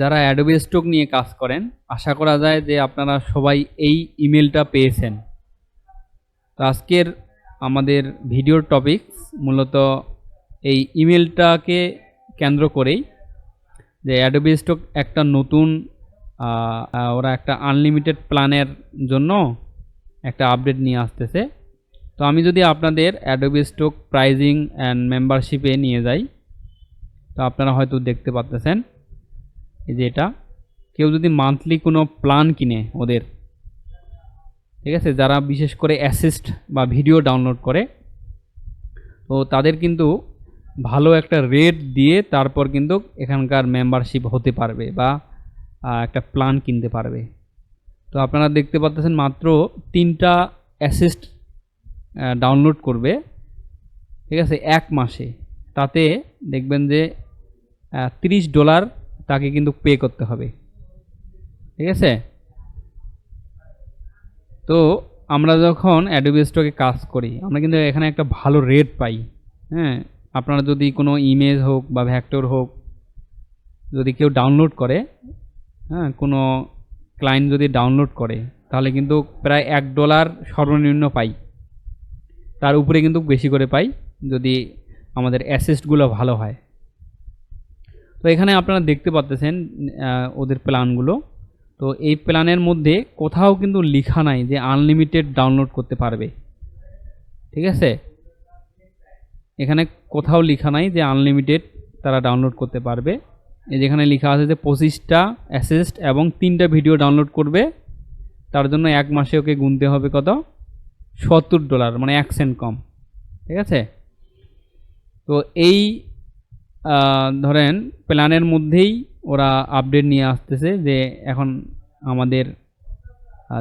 যারা Adobe stock নিয়ে কাজ করেন, আশা করা যায় যে আপনারা সবাই এই ইমেলটা পেয়েছেন। তো আজকের আমাদের ভিডিওর টপিক মূলত এই ইমেলটাকে কেন্দ্র করেই যে অ্যাডোবি স্টক একটা নতুন ওরা একটা আনলিমিটেড প্ল্যানের জন্য একটা আপডেট নিয়ে আসতেছে। তো আমি যদি আপনাদের অ্যাডোবি স্টক প্রাইজিং অ্যান্ড মেম্বারশিপে নিয়ে যাই, তো আপনারা হয়তো দেখতে পাচ্তেছেন এই যে এটা। কেউ যদি মান্থলি কোনো প্ল্যান কিনে ওদের, ঠিক আছে, যারা বিশেষ করে অ্যাসিস্ট বা ভিডিও ডাউনলোড করে, তো তাদের কিন্তু ভালো একটা রেট দিয়ে তারপর কিন্তু এখানকার মেম্বারশিপ হতে পারবে বা একটা প্ল্যান কিনতে পারবে। তো আপনারা দেখতে পাচ্ছেন মাত্র তিনটা অ্যাসিস্ট ডাউনলোড করবে, ঠিক আছে, এক মাসে। তাতে দেখবেন যে তিরিশ ডলার তাকে কিন্তু পে করতে হবে। ঠিক আছে? তো আমরা যখন অ্যাডোবি স্টকে কাজ করি, আমরা কিন্তু এখানে একটা ভালো রেট পাই। হ্যাঁ? আপনারা যদি কোনো ইমেজ হোক বা ভ্যাক্টর হোক, যদি কেউ ডাউনলোড করে হ্যাঁ? কোনো ক্লায়েন্ট যদি ডাউনলোড করে, তাহলে কিন্তু প্রায় এক ডলার সর্বনিম্ন পাই। তার উপরে কিন্তু বেশি করে পাই যদি আমাদের অ্যাসিস্টগুলো ভালো হয়। তো এখানে আপনারা দেখতে পাচ্তেছেন আহ, ওদের প্ল্যানগুলো। তো এই প্ল্যানের মধ্যে কোথাও কিন্তু লেখা নাই যে আনলিমিটেড ডাউনলোড করতে পারবে। ঠিক আছে? এখানে কোথাও লেখা নাই যে আনলিমিটেড তারা ডাউনলোড করতে পারবে। যেখানে লেখা আছে যে পঁচিশটা অ্যাসিস্ট এবং তিনটা ভিডিও ডাউনলোড করবে। তার জন্য এক মাসে ওকে গুনতে হবে কত? সত্তর ডলার মানে এক সেন্ট কম। ঠিক আছে? তো এই ধরেন প্ল্যানের মধ্যেই ওরা আপডেট নিয়ে আসতেছে যে এখন আমাদের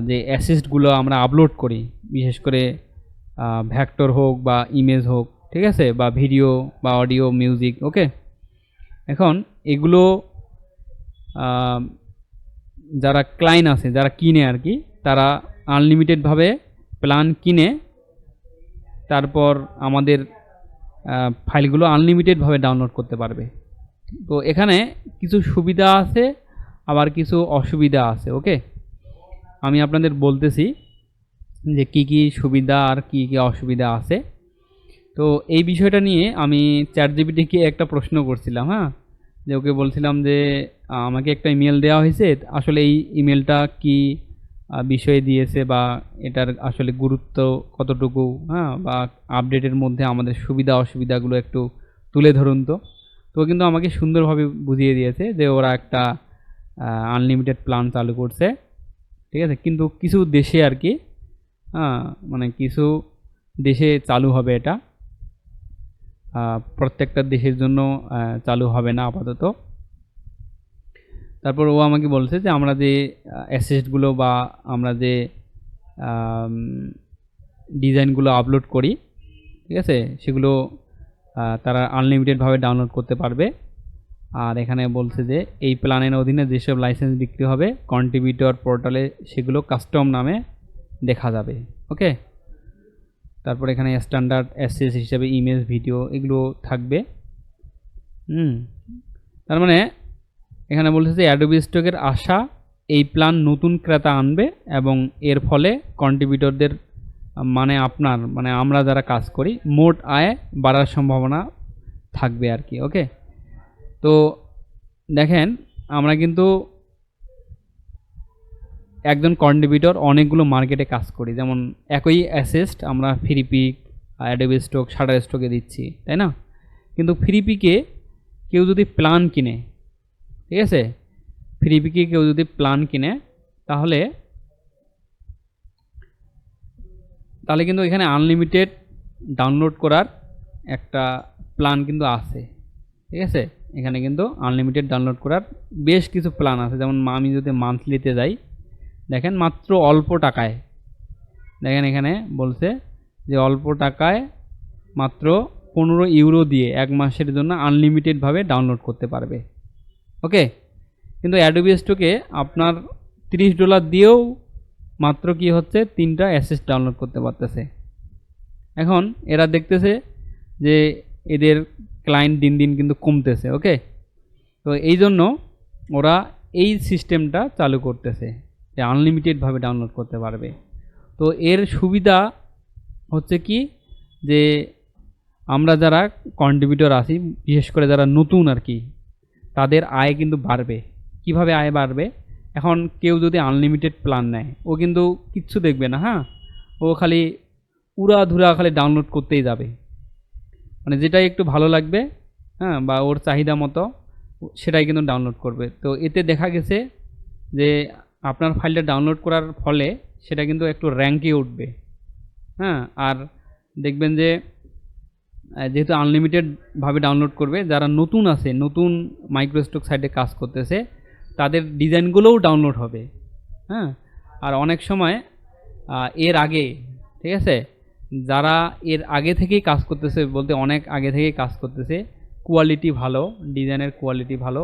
যে অ্যাসিস্টগুলো আমরা আপলোড করি, বিশেষ করে ভ্যাক্টর হোক বা ইমেজ হোক, ঠিক আছে? বা ভিডিও বা অডিও মিউজিক ওকে এখন এগুলো যারা ক্লাইন আছে, যারা কিনে আর কি, তারা আনলিমিটেডভাবে প্ল্যান কিনে, তারপর আমাদের ফাইলগুলো আনলিমিটেডভাবে ডাউনলোড করতে পারবে। তো এখানে কিছু সুবিধা আছে, আবার কিছু অসুবিধা আছে ওকে আমি আপনাদের বলতেছি যে কি কি সুবিধা আর কি কি অসুবিধা আছে। তো এই বিষয়টা নিয়ে আমি চ্যাট জিবিটিকে একটা প্রশ্ন করছিলাম হ্যাঁ? যে ওকে বলছিলাম যে আমাকে একটা ইমেল দেওয়া হয়েছে, আসলে এই ইমেলটা কি বিষয়ে দিয়েছে বা এটার আসলে গুরুত্ব কতটুকু হ্যাঁ বা আপডেটের মধ্যে আমাদের সুবিধা অসুবিধাগুলো একটু তুলে ধরুন তো। তো কিন্তু আমাকে সুন্দরভাবে বুঝিয়ে দিয়েছে যে ওরা একটা আনলিমিটেড প্ল্যান চালু করছে, ঠিক আছে? কিন্তু কিছু দেশে আর কি হ্যাঁ মানে কিছু দেশে চালু হবে এটা। প্রত্যেকটা দেশের জন্য চালু হবে না আপাতত। তারপর ও আমাকে বলছে যে আমরা যে অ্যাসেসগুলো বা আমরা যে ডিজাইনগুলো আপলোড করি, ঠিক আছে? সেগুলো তারা আনলিমিটেডভাবে ডাউনলোড করতে পারবে। আর এখানে বলছে যে, এই প্ল্যানের অধীনে যেসব লাইসেন্স বিক্রি হবে কন্ট্রিবিউটর পোর্টালে সেগুলো কাস্টম নামে দেখা যাবে ওকে তারপর এখানে স্ট্যান্ডার্ড অ্যাসেস হিসাবে ইমেজ ভিডিও এগুলো থাকবে। হুম, তার মানে এখানে বলছে অ্যাডোবি স্টকের আশা এই প্ল্যান নতুন ক্রেতা আনবে এবং এর ফলে কন্ট্রিবিউটরদের মানে আপনার মানে আমরা যারা কাজ করি, মোট আয় বাড়ার সম্ভাবনা থাকবে আর কি ওকে তো দেখেন, আমরা কিন্তু একজন কন্ট্রিবিউটর অনেকগুলো মার্কেটে কাজ করি, যেমন একই অ্যাসেস্ট আমরা ফ্রিপিক অ্যাডোবি স্টক শাটার স্টকে দিচ্ছি, তাই না? কিন্তু ফ্রিপিকে কেউ যদি প্ল্যান কিনে ঠিক আছে? ফ্রিপিকে কেউ যদি প্ল্যান কিনে, তাহলে তাহলে কিন্তু এখানে আনলিমিটেড ডাউনলোড করার একটা প্ল্যান কিন্তু আছে। ঠিক আছে? এখানে কিন্তু আনলিমিটেড ডাউনলোড করার বেশ কিছু প্ল্যান আছে। যেমন আমি যদি মান্থলিতে যাই, দেখেন মাত্র অল্প টাকায়। দেখেন এখানে বলছে যে অল্প টাকায় মাত্র পনেরো ইউরো দিয়ে এক মাসের জন্য আনলিমিটেডভাবে ডাউনলোড করতে পারবে। ওকে কিন্তু অ্যাডোবি আপনার তিরিশ ডলার দিয়েও মাত্র কি হচ্ছে? তিনটা অ্যাসেস ডাউনলোড করতে পারতেছে। এখন এরা দেখতেছে যে এদের ক্লায়েন্ট দিন দিন কিন্তু কমতেছে ওকে তো এই জন্য ওরা এই সিস্টেমটা চালু করতেছে যে আনলিমিটেডভাবে ডাউনলোড করতে পারবে। তো এর সুবিধা হচ্ছে কি? যে আমরা যারা কন্ট্রিবিউটর আছি, বিশেষ করে যারা নতুন আর কি তাদের আয় কিন্তু বাড়বে। কীভাবে আয় বাড়বে? এখন কেউ যদি আনলিমিটেড প্ল্যান নেয়, ও কিন্তু কিচ্ছু দেখবে না হ্যাঁ? ও খালি উড়া ধুরা খালি ডাউনলোড করতেই যাবে। মানে যেটাই একটু ভালো লাগবে হ্যাঁ বা ওর চাহিদা মতো, সেটাই কিন্তু ডাউনলোড করবে। তো এতে দেখা গেছে যে আপনার ফাইলটা ডাউনলোড করার ফলে সেটা কিন্তু একটু র্যাঙ্কে উঠবে। হ্যাঁ আর দেখবেন যে যেহেতু আনলিমিটেডভাবে ডাউনলোড করবে, যারা নতুন আছে, নতুন মাইক্রোস্টক সাইটে কাজ করতেছে, তাদের ডিজাইনগুলোও ডাউনলোড হবে। হ্যাঁ? আর অনেক সময় এর আগে, ঠিক আছে? যারা এর আগে থেকেই কাজ করতেছে বলতে অনেক আগে থেকেই কাজ করতেছে কোয়ালিটি ভালো ডিজাইনের কোয়ালিটি ভালো,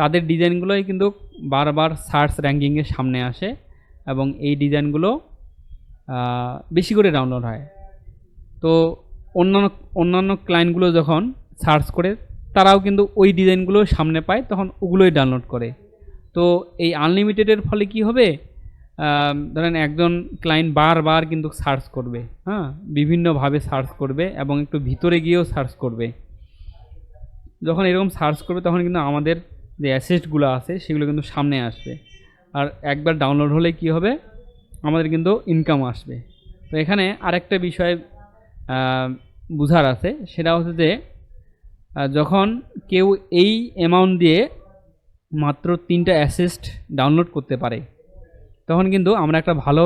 তাদের ডিজাইনগুলোই কিন্তু বারবার সার্চ র্যাঙ্কিংয়ের সামনে আসে এবং এই ডিজাইনগুলো বেশি করে ডাউনলোড হয়। তো অন্যান্য অন্যান্য ক্লায়েন্টগুলো যখন সার্চ করে, তারাও কিন্তু ওই ডিজাইনগুলো সামনে পায়, তখন ওগুলোই ডাউনলোড করে। তো এই আনলিমিটেডের ফলে কি হবে? ধরেন একজন ক্লায়েন্ট বারবার কিন্তু সার্চ করবে হ্যাঁ? বিভিন্নভাবে সার্চ করবে এবং একটু ভিতরে গিয়েও সার্চ করবে। যখন এরকম সার্চ করবে, তখন কিন্তু আমাদের যে অ্যাসেটগুলো আছে, সেগুলো কিন্তু সামনে আসবে। আর একবার ডাউনলোড হলে কি হবে? আমাদের কিন্তু ইনকাম আসবে। তো এখানে আরেকটা বিষয় বুঝার আছে। সেটা হচ্ছে যে যখন কেউ এই অ্যামাউন্ট দিয়ে মাত্র তিনটা অ্যাসেস্ট ডাউনলোড করতে পারে, তখন কিন্তু আমরা একটা ভালো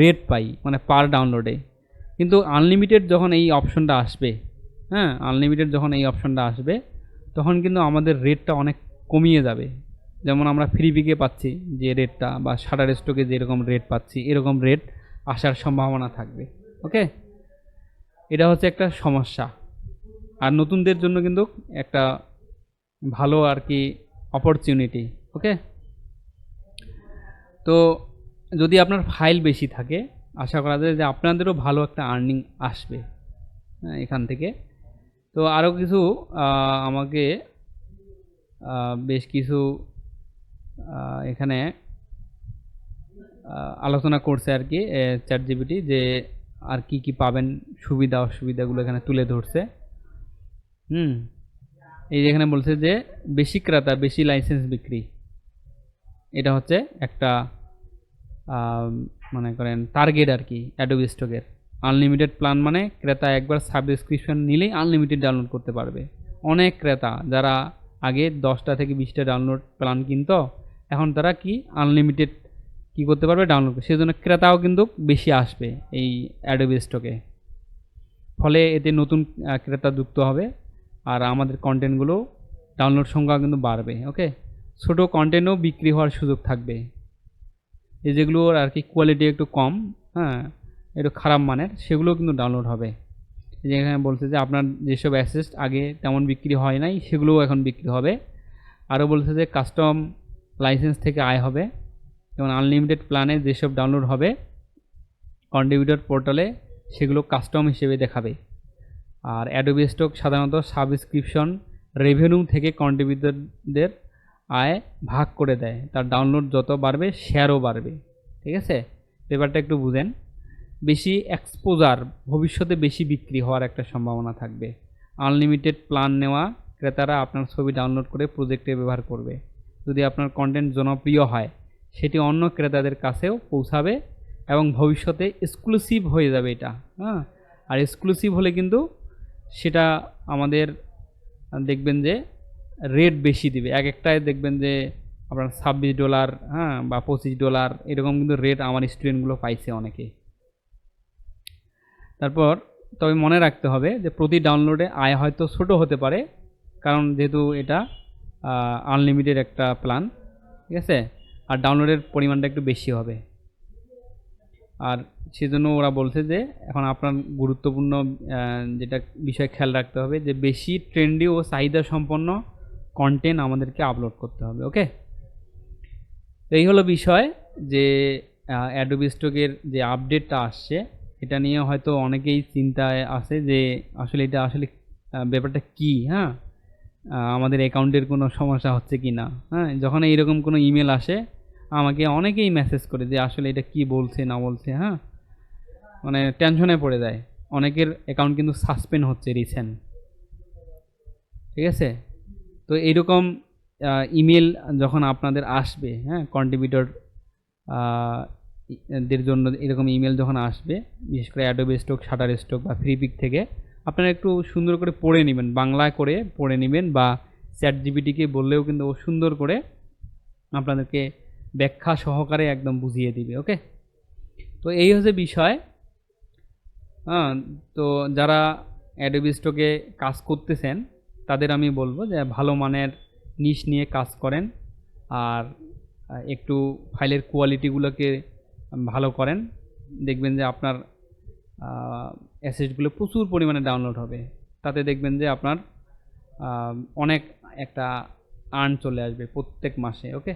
রেট পাই মানে পার ডাউনলোডে কিন্তু আনলিমিটেড যখন এই অপশনটা আসবে হ্যাঁ আনলিমিটেড যখন এই অপশনটা আসবে, তখন কিন্তু আমাদের রেটটা অনেক কমিয়ে যাবে। যেমন আমরা ফ্রিপিকে পাচ্ছি যে রেটটা বা শাটার স্টকে যেরকম রেট পাচ্ছি, এরকম রেট আসার সম্ভাবনা থাকবে ওকে এটা হচ্ছে একটা সমস্যা। আর নতুনদের জন্য কিন্তু একটা ভালো আর কি অপরচুনিটি ওকে তো যদি আপনার ফাইল বেশি থাকে আশা করা যায় যে আপনাদেরও ভালো একটা আর্নিং আসবে হ্যাঁ, এখান থেকে। তো আরও কিছু আমাকে বেশ কিছু এখানে আলোচনা করছে আর কি চ্যাট জিবিটি যে আর কি কি পাবেন সুবিধা, অসুবিধাগুলো এখানে তুলে ধরছে। হুম। এই যে এখানে বলছে যে বেশি ক্রেতা, বেশি লাইসেন্স বিক্রি। এটা হচ্ছে একটা মনে করেন টার্গেট আর কি অ্যাডোবি স্টকের আনলিমিটেড প্ল্যান মানে ক্রেতা একবার সাবস্ক্রিপশন নিলেই আনলিমিটেড ডাউনলোড করতে পারবে। অনেক ক্রেতা যারা আগে দশটা থেকে বিশটা ডাউনলোড প্ল্যান কিনতো, এখন তারা কি আনলিমিটেড কি করতে পারবে? ডাউনলোড সেই জন্য ক্রেতাও কিন্তু বেশি আসবে এই অ্যাডোবি স্টকে ফলে এতে নতুন ক্রেতা যুক্ত হবে আর আমাদের কন্টেন্টগুলো ডাউনলোড সংখ্যা কিন্তু বাড়বে ওকে ছোটো কন্টেন্টও বিক্রি হওয়ার সুযোগ থাকবে। এই যেগুলোর আর কি কোয়ালিটি একটু কম হ্যাঁ একটু খারাপ মানের সেগুলো কিন্তু ডাউনলোড হবে। এই যে এখানে বলছে যে আপনার যেসব অ্যাসেস্ট আগে তেমন বিক্রি হয় নাই, সেগুলোও এখন বিক্রি হবে। আরও বলছে যে কাস্টম লাইসেন্স থেকে আয় হবে। যেমন আনলিমিটেড প্ল্যানে যেসব ডাউনলোড হবে কন্ট্রিবিউটর পোর্টালে সেগুলো কাস্টম হিসেবে দেখাবে। আর অ্যাডোবি স্টক সাধারণত সাবস্ক্রিপশন রেভিনিউ থেকে কন্ট্রিবিউটরদের আয় ভাগ করে দেয়। তার ডাউনলোড যত বাড়বে শেয়ারও বাড়বে। ঠিক আছে? ব্যাপারটা একটু বুঝেন। বেশি এক্সপোজার ভবিষ্যতে বেশি বিক্রি হওয়ার একটা সম্ভাবনা থাকবে। আনলিমিটেড প্ল্যান নেওয়া ক্রেতারা আপনার ছবি ডাউনলোড করে প্রজেক্টে ব্যবহার করবে। যদি আপনার কন্টেন্ট জনপ্রিয় হয় সেটি অন্য ক্রেতাদের কাছেও পৌঁছাবে এবং ভবিষ্যতে এক্সক্লুসিভ হয়ে যাবে এটা হ্যাঁ? আর এক্সক্লুসিভ হলে কিন্তু সেটা আমাদের দেখবেন যে রেট বেশি দিবে। এক একটায় দেখবেন যে আপনার ছাব্বিশ ডলার হ্যাঁ বা পঁচিশ ডলার এরকম কিন্তু রেট আমার স্টুডেন্টগুলো পাইছে অনেকে। তারপর তবে মনে রাখতে হবে যে প্রতি ডাউনলোডে আয় হয়তো ছোট হতে পারে, কারণ যেহেতু এটা আনলিমিটেড একটা প্ল্যান ঠিক আছে? আর ডাউনলোডের পরিমাণটা একটু বেশি হবে। আর সেজন্য ওরা বলছে যে, এখন আপনার গুরুত্বপূর্ণ যেটা বিষয় খেয়াল রাখতে হবে যে, বেশি ট্রেন্ডি ও চাহিদা সম্পন্ন কন্টেন্ট আমাদেরকে আপলোড করতে হবে ওকে এই হলো বিষয় যে অ্যাডোবি স্টকের যে আপডেটটা আসছে, এটা নিয়ে হয়তো অনেকেই চিন্তায় আছে যে, আসলে এটা আসলে ব্যাপারটা কি হ্যাঁ? আমাদের অ্যাকাউন্টের কোনো সমস্যা হচ্ছে কি না হ্যাঁ? যখন এইরকম কোনো ইমেল আসে আমাকে অনেকেই মেসেজ করে যে, আসলে এটা কি বলছে, না বলছে? হ্যাঁ? মানে টেনশনে পড়ে যায়। অনেকের অ্যাকাউন্ট কিন্তু সাসপেন্ড হচ্ছে রিসেন্ট ঠিক আছে? তো এইরকম ইমেল যখন আপনাদের আসবে হ্যাঁ কন্ট্রিবিউটর দের জন্য এরকম ইমেল যখন আসবে, বিশেষ করে অ্যাডোবে স্টক শাটার স্টক বা ফ্রিপিক থেকে, আপনারা একটু সুন্দর করে পড়ে নেবেন, বাংলায় করে পড়ে নেবেন বা চ্যাট জিবিটিকে বললেও কিন্তু ও সুন্দর করে আপনাদেরকে ব্যাখ্যা সহকারে একদম বুঝিয়ে দিবে, ওকে? তো এই হচ্ছে বিষয়। হ্যাঁ তো যারা অ্যাডোবি স্টকে কাজ করতেছেন, তাদের আমি বলব যে ভালো মানের নিশ নিয়ে কাজ করেন আর একটু ফাইলের কোয়ালিটিগুলোকে ভালো করেন। দেখবেন যে আপনার অ্যাসেটগুলো প্রচুর পরিমাণে ডাউনলোড হবে। তাতে দেখবেন যে আপনার অনেক একটা আর্ন চলে আসবে প্রত্যেক মাসে, ওকে?